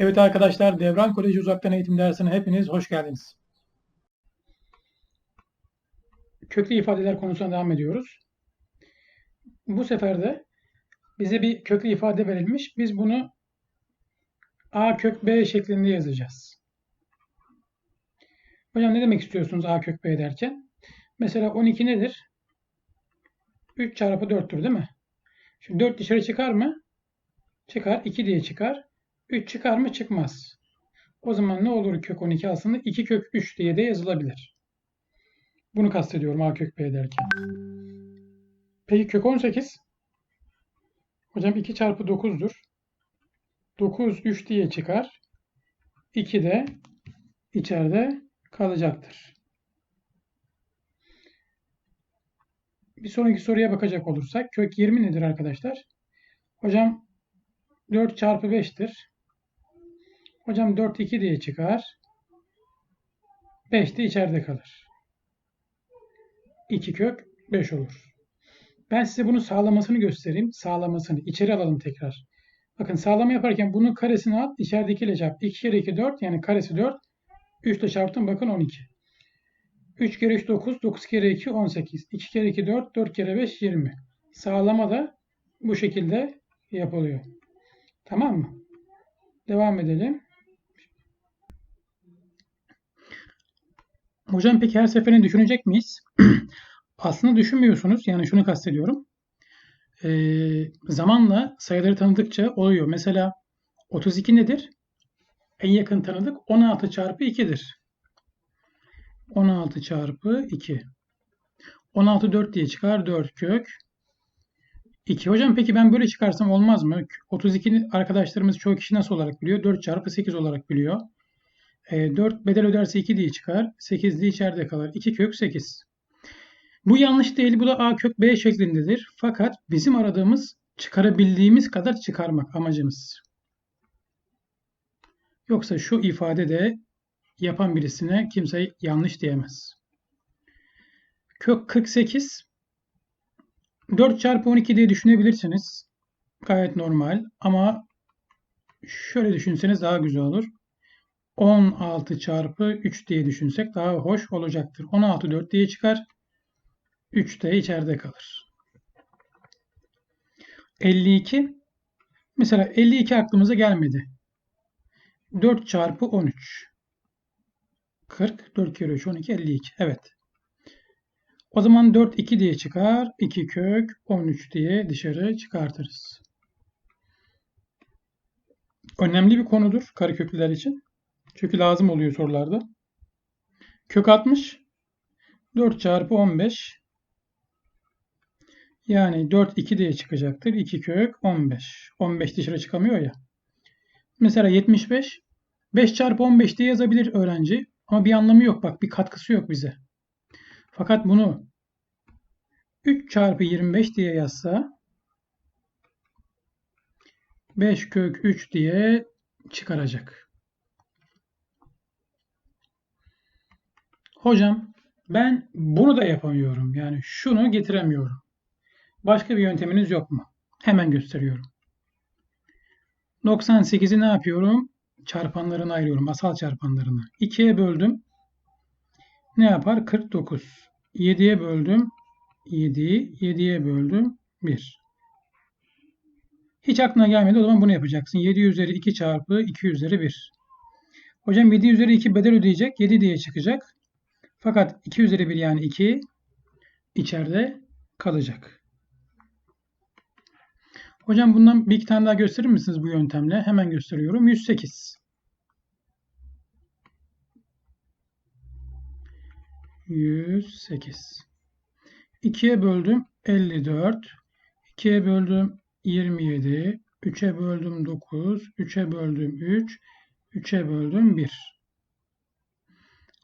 Evet arkadaşlar, Devran Koleji Uzaktan Eğitim dersine hepiniz hoş geldiniz. Köklü ifadeler konusuna devam ediyoruz. Bu sefer de bize bir köklü ifade verilmiş. Biz bunu a kök b şeklinde yazacağız. Hocam ne demek istiyorsunuz a kök b derken? Mesela 12 nedir? 3 çarpı 4'tür değil mi? Şimdi 4 dışarı çıkar mı? Çıkar. 2 diye çıkar. 3 çıkar mı? Çıkmaz. O zaman ne olur kök 12 aslında 2 kök 3 diye de yazılabilir. Bunu kastediyorum a kök b derken. Peki kök 18? Hocam 2 çarpı 9'dur. 9 3 diye çıkar. 2 de içeride kalacaktır. Bir sonraki soruya bakacak olursak kök 20 nedir arkadaşlar? Hocam 4 çarpı 5'tir. Hocam 4 2 diye çıkar. 5 de içeride kalır. 2 kök 5 olur. Ben size bunu sağlamasını göstereyim. Sağlamasını. İçeri alalım tekrar. Bakın sağlama yaparken bunun karesini al. içeridekiyle çarp. 2 kere 2 4 yani karesi 4. 3 ile çarptım bakın 12. 3 kere 3 9. 9 kere 2 18. 2 kere 2 4. 4 kere 5 20. Sağlama da bu şekilde yapılıyor. Tamam mı? Devam edelim. Hocam peki her seferini düşünecek miyiz? Aslında düşünmüyorsunuz. Yani şunu kastediyorum. Ee, zamanla sayıları tanıdıkça oluyor. Mesela 32 nedir? En yakın tanıdık 16 çarpı 2'dir. 16 çarpı 2. 16 4 diye çıkar. 4 kök 2. Hocam peki ben böyle çıkarsam olmaz mı? 32 arkadaşlarımız çoğu kişi nasıl olarak biliyor? 4 çarpı 8 olarak biliyor. E, 4 bedel öderse 2 diye çıkar. 8 de içeride kalır. 2 kök 8. Bu yanlış değil. Bu da a kök b şeklindedir. Fakat bizim aradığımız çıkarabildiğimiz kadar çıkarmak amacımız. Yoksa şu ifade de yapan birisine kimse yanlış diyemez. Kök 48 4 çarpı 12 diye düşünebilirsiniz. Gayet normal ama şöyle düşünseniz daha güzel olur. 16 çarpı 3 diye düşünsek daha hoş olacaktır. 16 4 diye çıkar. 3 de içeride kalır. 52 mesela 52 aklımıza gelmedi. 4 çarpı 13 40 4 kere 3 12 52 evet. O zaman 4 2 diye çıkar. 2 kök 13 diye dışarı çıkartırız. Önemli bir konudur kareköklüler için. Çünkü lazım oluyor sorularda. Kök 60 4 çarpı 15 yani 4 2 diye çıkacaktır. 2 kök 15. 15 dışarı çıkamıyor ya. Mesela 75 5 çarpı 15 diye yazabilir öğrenci. Ama bir anlamı yok. Bak bir katkısı yok bize. Fakat bunu 3 çarpı 25 diye yazsa 5 kök 3 diye çıkaracak. Hocam ben bunu da yapamıyorum. Yani şunu getiremiyorum. Başka bir yönteminiz yok mu? Hemen gösteriyorum. 98'i ne yapıyorum? Çarpanlarını ayırıyorum. Asal çarpanlarını. 2'ye böldüm. Ne yapar? 49. 7'ye böldüm. 7'yi 7'ye böldüm. 1. Hiç aklına gelmedi. O zaman bunu yapacaksın. 7 üzeri 2 çarpı 2 üzeri 1. Hocam 7 üzeri 2 bedel ödeyecek. 7 diye çıkacak. Fakat 2 üzeri 1 yani 2 içeride kalacak. Hocam bundan bir iki tane daha gösterir misiniz bu yöntemle? Hemen gösteriyorum. 108. 108. 2'ye böldüm 54. 2'ye böldüm 27. 3'e böldüm 9. 3'e böldüm 3. 3'e böldüm 1.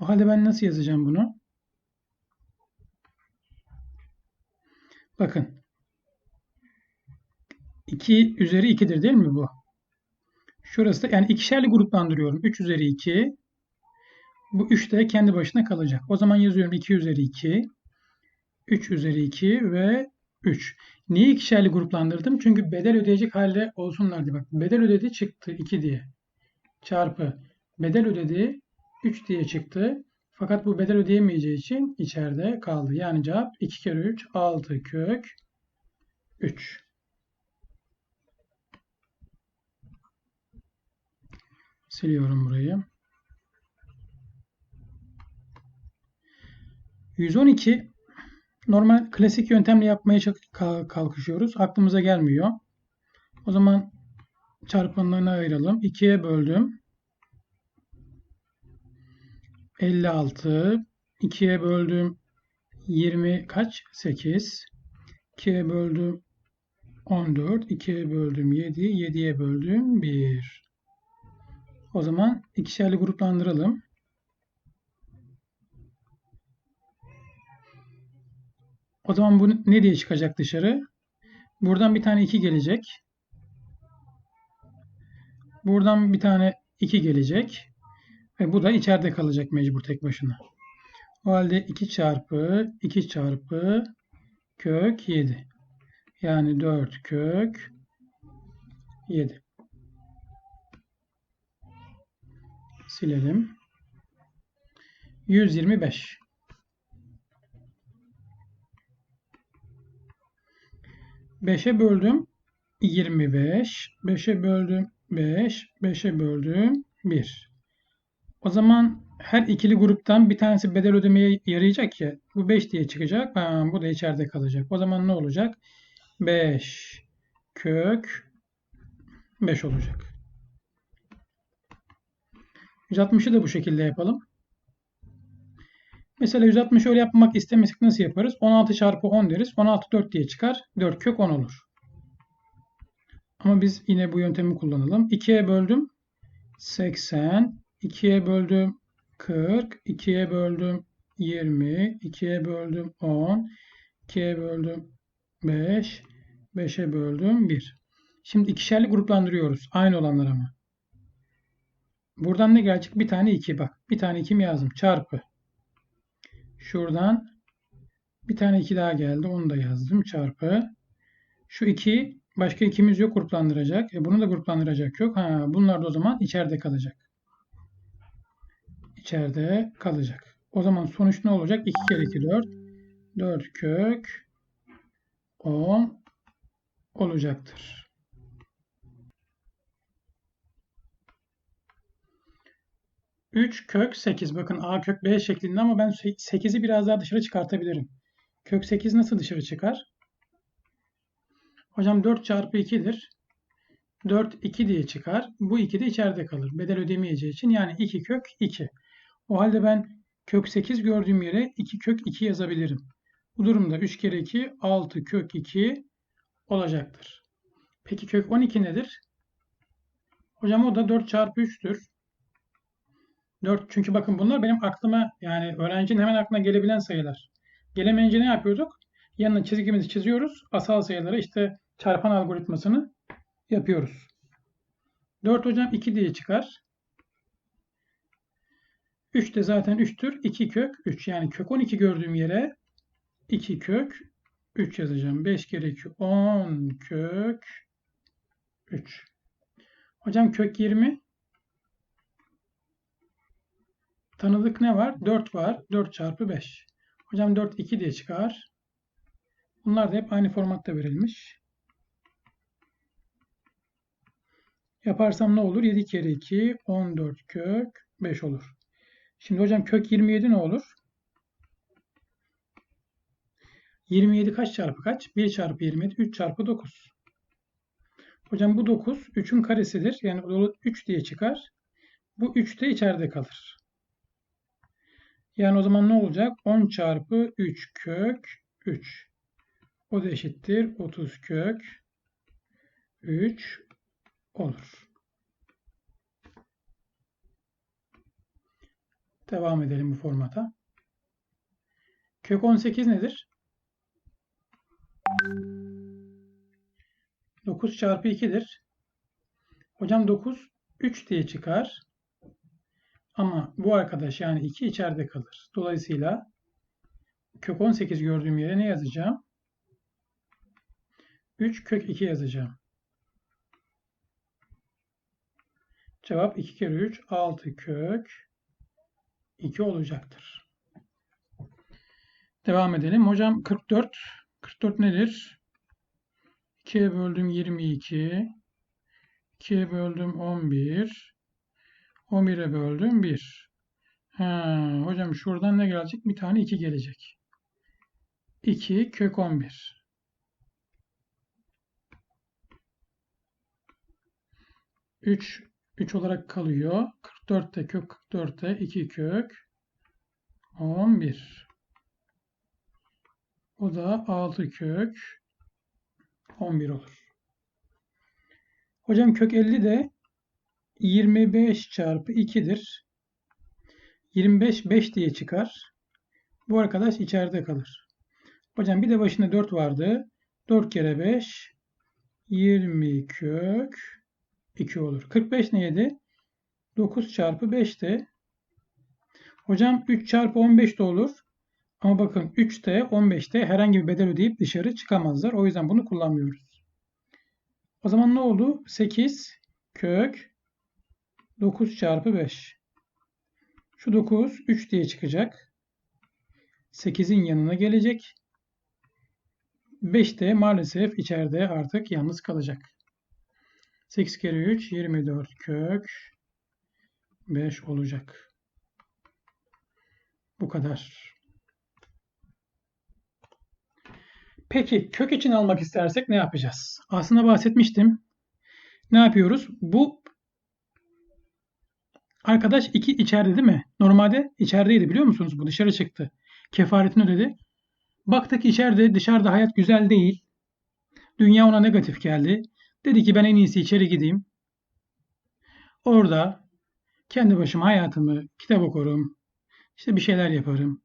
O halde ben nasıl yazacağım bunu? Bakın. 2 üzeri 2'dir değil mi bu? Şurası da yani ikişerli gruplandırıyorum. 3 üzeri 2. Bu 3 de kendi başına kalacak. O zaman yazıyorum 2 üzeri 2. 3 üzeri 2 ve 3. Niye ikişerli gruplandırdım? Çünkü bedel ödeyecek halde olsunlar diye. Bak bedel ödedi çıktı 2 diye. çarpı bedel ödedi 3 diye çıktı. Fakat bu bedel ödeyemeyeceği için içeride kaldı. Yani cevap 2 kere 3 6 kök 3. Siliyorum burayı. 112 normal klasik yöntemle yapmaya kalkışıyoruz. Aklımıza gelmiyor. O zaman çarpanlarını ayıralım. 2'ye böldüm. 56. 2'ye böldüm. 20 kaç? 8. 2'ye böldüm. 14. 2'ye böldüm. 7. 7'ye böldüm. 1. O zaman ikişerli gruplandıralım. O zaman bu ne diye çıkacak dışarı? Buradan bir tane 2 gelecek. Buradan bir tane 2 gelecek. Ve bu da içeride kalacak mecbur tek başına. O halde 2 çarpı 2 çarpı kök 7. Yani 4 kök 7. Silelim. 125. 5'e böldüm 25. 5'e böldüm 5. 5'e böldüm 1. O zaman her ikili gruptan bir tanesi bedel ödemeye yarayacak ya. Bu 5 diye çıkacak. Ha, bu da içeride kalacak. O zaman ne olacak? 5 kök 5 olacak. 160'ı da bu şekilde yapalım. Mesela 160 öyle yapmak istemesek nasıl yaparız? 16 çarpı 10 deriz. 16 4 diye çıkar. 4 kök 10 olur. Ama biz yine bu yöntemi kullanalım. 2'ye böldüm. 80. 2'ye böldüm. 40. 2'ye böldüm. 20. 2'ye böldüm. 10. 2'ye böldüm. 5. 5'e böldüm. 1. Şimdi ikişerli gruplandırıyoruz. Aynı olanlar ama. Buradan ne gelecek? Bir tane 2 bak. Bir tane 2 mi yazdım? Çarpı. Şuradan bir tane 2 daha geldi. Onu da yazdım. Çarpı. Şu 2 başka ikimiz yok gruplandıracak. E bunu da gruplandıracak yok. Ha, bunlar da o zaman içeride kalacak. İçeride kalacak. O zaman sonuç ne olacak? 2 kere 2 4. 4 kök 10 olacaktır. 3 kök 8. Bakın A kök B şeklinde ama ben 8'i biraz daha dışarı çıkartabilirim. Kök 8 nasıl dışarı çıkar? Hocam 4 çarpı 2'dir. 4 2 diye çıkar. Bu 2 de içeride kalır. Bedel ödemeyeceği için yani 2 kök 2. O halde ben kök 8 gördüğüm yere 2 kök 2 yazabilirim. Bu durumda 3 kere 2 6 kök 2 olacaktır. Peki kök 12 nedir? Hocam o da 4 çarpı 3'tür. 4 çünkü bakın bunlar benim aklıma yani öğrencinin hemen aklına gelebilen sayılar. Gelemeyince ne yapıyorduk? Yanına çizgimizi çiziyoruz. Asal sayıları işte çarpan algoritmasını yapıyoruz. 4 hocam 2 diye çıkar. 3 de zaten 3'tür. 2 kök 3 yani kök 12 gördüğüm yere 2 kök 3 yazacağım. 5 kere 2 10 kök 3. Hocam kök 20 Tanıdık ne var? 4 var. 4 çarpı 5. Hocam 4 2 diye çıkar. Bunlar da hep aynı formatta verilmiş. Yaparsam ne olur? 7 kere 2 14 kök 5 olur. Şimdi hocam kök 27 ne olur? 27 kaç çarpı kaç? 1 çarpı 27 3 çarpı 9. Hocam bu 9 3'ün karesidir. Yani 3 diye çıkar. Bu 3 de içeride kalır. Yani o zaman ne olacak? 10 çarpı 3 kök 3. O da eşittir 30 kök 3 olur. Devam edelim bu formata. Kök 18 nedir? 9 çarpı 2'dir. Hocam 9 3 diye çıkar. Ama bu arkadaş yani 2 içeride kalır. Dolayısıyla kök 18 gördüğüm yere ne yazacağım? 3 kök 2 yazacağım. Cevap 2 kere 3 6 kök 2 olacaktır. Devam edelim. Hocam 44. 44 nedir? 2'ye böldüm 22. 2'ye böldüm 11. 11'e böldüm 1. Ha, hocam şuradan ne gelecek? Bir tane 2 gelecek. 2 kök 11. Üç 3 olarak kalıyor. 44'te kök 44'te 2 kök 11. O da 6 kök 11 olur. Hocam kök 50 de 25 çarpı 2'dir. 25 5 diye çıkar. Bu arkadaş içeride kalır. Hocam bir de başında 4 vardı. 4 kere 5 20 kök 2 olur. 45 neydi? 9 çarpı 5 de. Hocam 3 çarpı 15 de olur. Ama bakın 3'te 15'te herhangi bir bedel ödeyip dışarı çıkamazlar. O yüzden bunu kullanmıyoruz. O zaman ne oldu? 8 kök 9 çarpı 5. Şu 9 3 diye çıkacak. 8'in yanına gelecek. 5 de maalesef içeride artık yalnız kalacak. 8 kere 3 24 kök 5 olacak. Bu kadar. Peki kök için almak istersek ne yapacağız? Aslında bahsetmiştim. Ne yapıyoruz? Bu arkadaş iki içeride değil mi? Normalde içerideydi biliyor musunuz? Bu dışarı çıktı. Kefaretini ödedi. Baktık içeride dışarıda hayat güzel değil. Dünya ona negatif geldi. Dedi ki ben en iyisi içeri gideyim. Orada kendi başıma hayatımı, kitap okurum, işte bir şeyler yaparım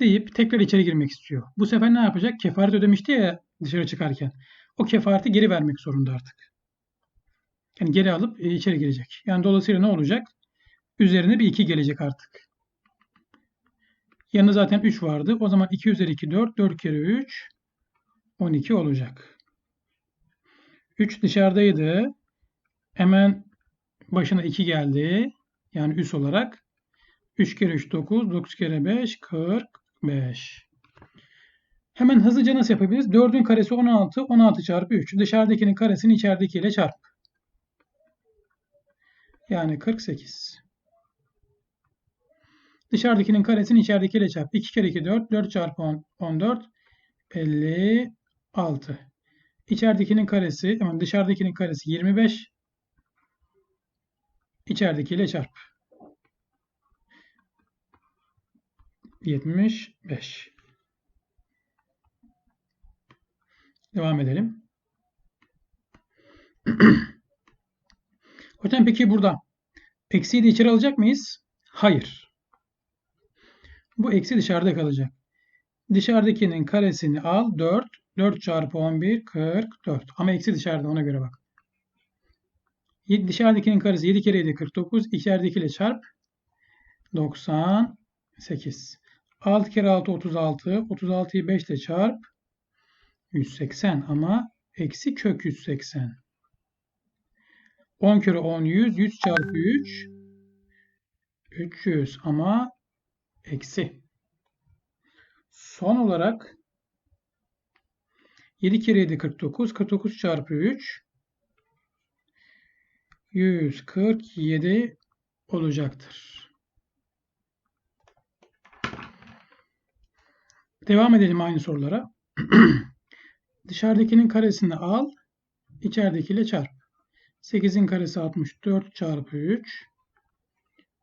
deyip tekrar içeri girmek istiyor. Bu sefer ne yapacak? Kefaret ödemişti ya dışarı çıkarken. O kefareti geri vermek zorunda artık. Yani geri alıp e, içeri girecek. Yani dolayısıyla ne olacak? Üzerine bir 2 gelecek artık. Yanında zaten 3 vardı. O zaman 2 üzeri 2 4. 4 kere 3 12 olacak. 3 dışarıdaydı. Hemen başına 2 geldi. Yani üs olarak. 3 kere 3 9. 9 kere 5 45. Hemen hızlıca nasıl yapabiliriz? 4'ün karesi 16. 16 çarpı 3. Dışarıdakinin karesini içeridekiyle çarp. Yani 48. Dışarıdakinin karesini içeridekiyle çarp. 2 kere 2 4. 4 çarpı 10 14. 56. İçeridekinin karesi, yani dışarıdakinin karesi 25. İçeridekiyle çarp. 75. Devam edelim. Hocam peki burada eksiyi de içeri alacak mıyız? Hayır. Bu eksi dışarıda kalacak. Dışarıdakinin karesini al 4. 4 çarpı 11 44. Ama eksi dışarıda ona göre bak. Dışarıdakinin karesi 7 kere 7 49. İçeridekiyle çarp 98. 6 kere 6 36. 36'yı 5 ile çarp 180 ama eksi kök 180. 10 kere 10 100. 100 çarpı 3 300 ama eksi. Son olarak 7 kere 7 49. 49 çarpı 3 147 olacaktır. Devam edelim aynı sorulara. Dışarıdakinin karesini al, içeridekiyle çarp. 8'in karesi 64 çarpı 3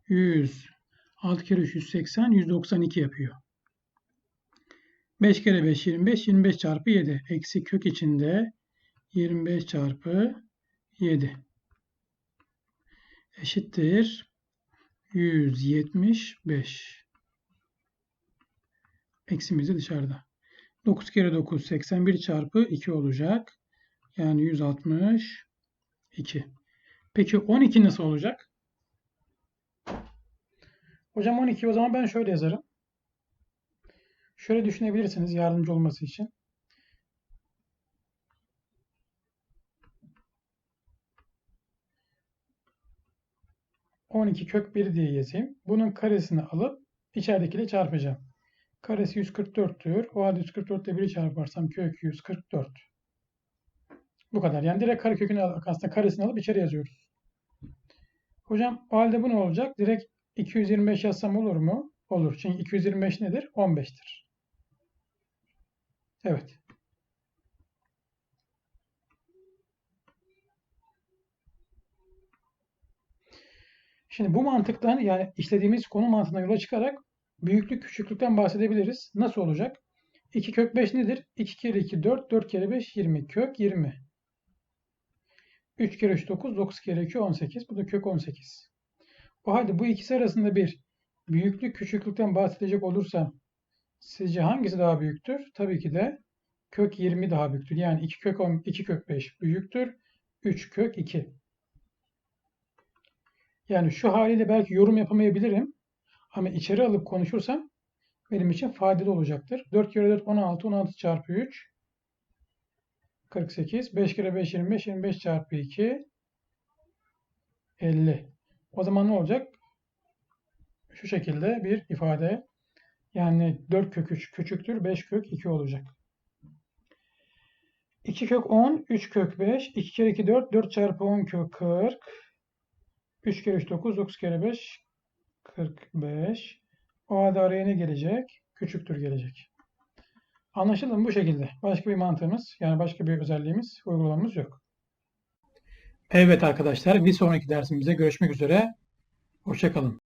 100 6 kere 3 180 192 yapıyor. 5 kere 5 25 25 çarpı 7 eksi kök içinde 25 çarpı 7 eşittir 175 eksimiz de dışarıda. 9 kere 9 81 çarpı 2 olacak. Yani 162. Peki 12 nasıl olacak? Hocam 12 o zaman ben şöyle yazarım. Şöyle düşünebilirsiniz yardımcı olması için. 12 kök 1 diye yazayım. Bunun karesini alıp içeridekiyle çarpacağım. Karesi 144'tür. O halde 144 ile 1'i çarparsam kök 144. Bu kadar. Yani direkt kare kökünü al- aslında karesini alıp içeri yazıyoruz. Hocam o halde bu ne olacak? Direkt 225 yazsam olur mu? Olur. Çünkü 225 nedir? 15'tir. Evet. Şimdi bu mantıktan yani işlediğimiz konu mantığına yola çıkarak büyüklük küçüklükten bahsedebiliriz. Nasıl olacak? 2 kök 5 nedir? 2 kere 2 4, 4 kere 5 20. Kök 20. 3 kere 3 9, 9 kere 2 18. Bu da kök 18. O halde bu ikisi arasında bir büyüklük küçüklükten bahsedecek olursam sizce hangisi daha büyüktür? Tabii ki de kök 20 daha büyüktür. Yani 2 kök 10, 2 kök 5 büyüktür. 3 kök 2. Yani şu haliyle belki yorum yapamayabilirim. Ama içeri alıp konuşursam benim için faydalı olacaktır. 4 kere 4 16, 16 çarpı 3 48, 5 kere 5 25, 25 çarpı 2 50. O zaman ne olacak? Şu şekilde bir ifade. Yani 4 kök 3 küçüktür, 5 kök 2 olacak. 2 kök 10, 3 kök 5, 2 kere 2 4, 4 çarpı 10 kök 40. 3 kere 3 9, 9 kere 5 45. O halde araya ne gelecek? Küçüktür gelecek. Anlaşıldı mı? Bu şekilde. Başka bir mantığımız, yani başka bir özelliğimiz, uygulamamız yok. Evet arkadaşlar, bir sonraki dersimizde görüşmek üzere. Hoşçakalın.